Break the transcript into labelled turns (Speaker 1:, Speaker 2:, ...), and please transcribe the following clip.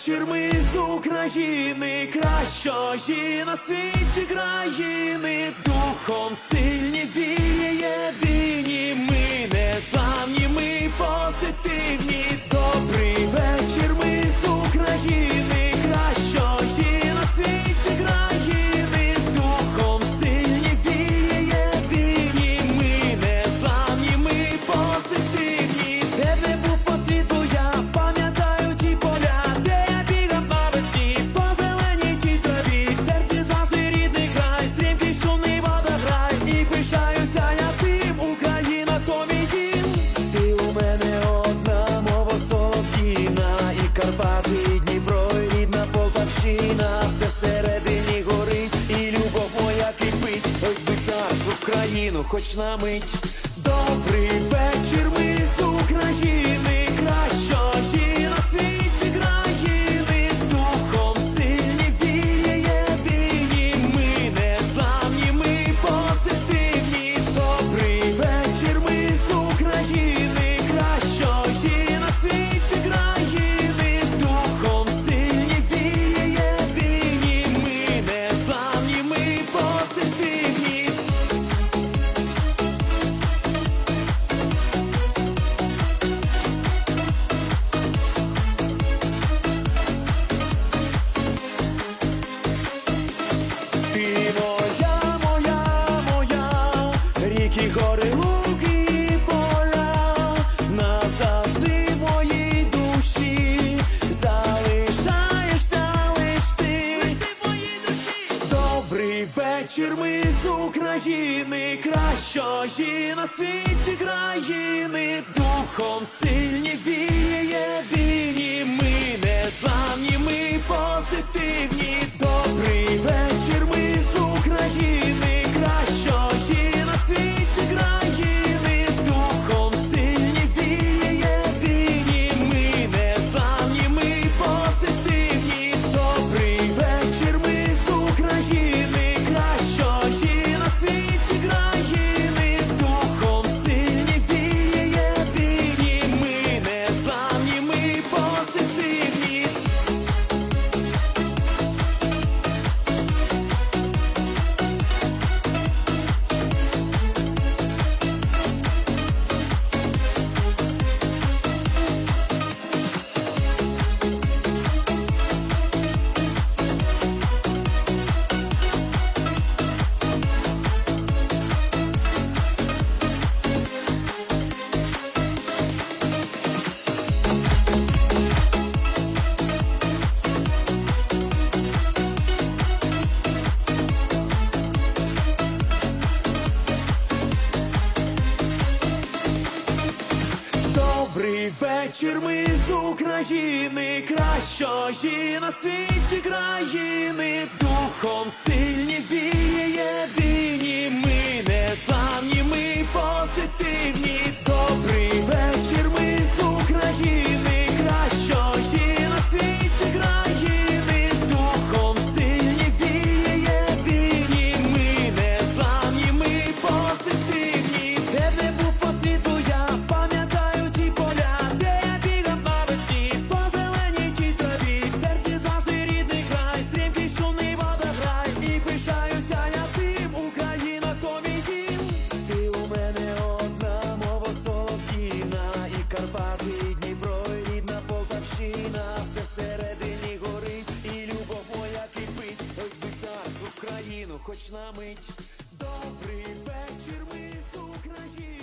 Speaker 1: вечір з України, кращої на світі країни, духом сил. країну, хоч на мить. Добрий вечір, ми з України, кращої. чужі на світі країни, духом сильні віє єдині, ми не зламні, ми позитивні. Добрий вечір, ми з України, кращої на світі країни, духом сильні віє. Карпати, Дніпро, і рідна Полтавщина, все всередині горить, і любов моя кипить, ось би зараз Україну, хоч на мить. Добрий вечір, ми з України.